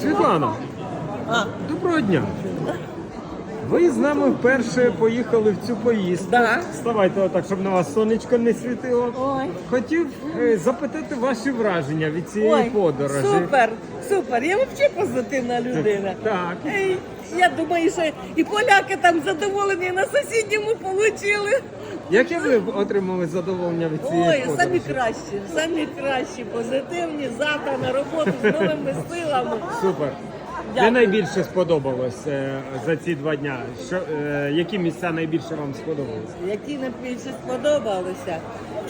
Світлана, доброго дня. Ви з нами вперше поїхали в цю поїздку. Да. Вставайте отак, щоб на вас сонечко не світило. Ой. Хотів е, запитати ваші враження від цієї ой, подорожі. супер, супер. Я взагалі позитивна людина. Так. Ей, Я думаю, що і поляки там задоволені, і на сусідньому отримали. Яке ви отримали задоволення від цієї Ой, подорожі? самі кращі, самі кращі, позитивні, завтра на роботу з новими силами. Супер. Де найбільше сподобалось е, за ці два дня? Що, е, які місця найбільше вам сподобалися? Які нам більше сподобалося.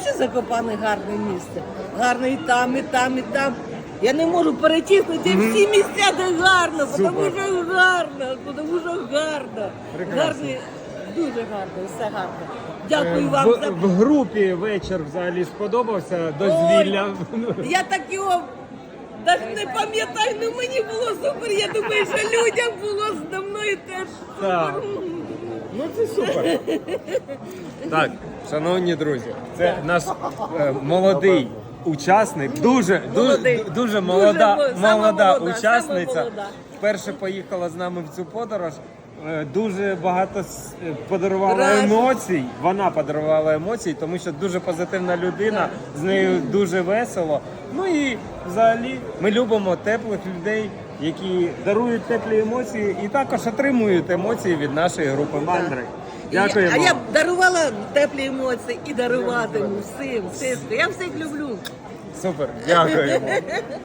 Що Закопане гарне місце. Гарне і там, і там, і там. Я не можу перечислити всі місця, де гарно, тому що гарно, тому що гарно. Прекрасно. Гарний, дуже гарно, все гарно. Дякую Е, вам в, за в групі вечір взагалі сподобався дозвілля. я так його навіть не пам'ятаю, але мені було супер. Я думаю, що людям було зі мною теж Так. Ну це супер. Так, шановні друзі, це наш е, молодий учасник, дуже дуже дуже молода, Дуже молода молода, учасниця. молода. Вперше поїхала з нами в цю подорож. Е, Дуже багато е, подарувала Раз. емоцій. Вона подарувала емоцій, тому що дуже позитивна людина, з нею дуже весело. Ну і взагалі ми любимо теплих людей, які дарують теплі емоції і також отримують емоції від нашої групи мандри. Дякуємо. А я б дарувала теплі емоції і даруватиму всім. всім. Я всіх люблю. Супер, дякуємо.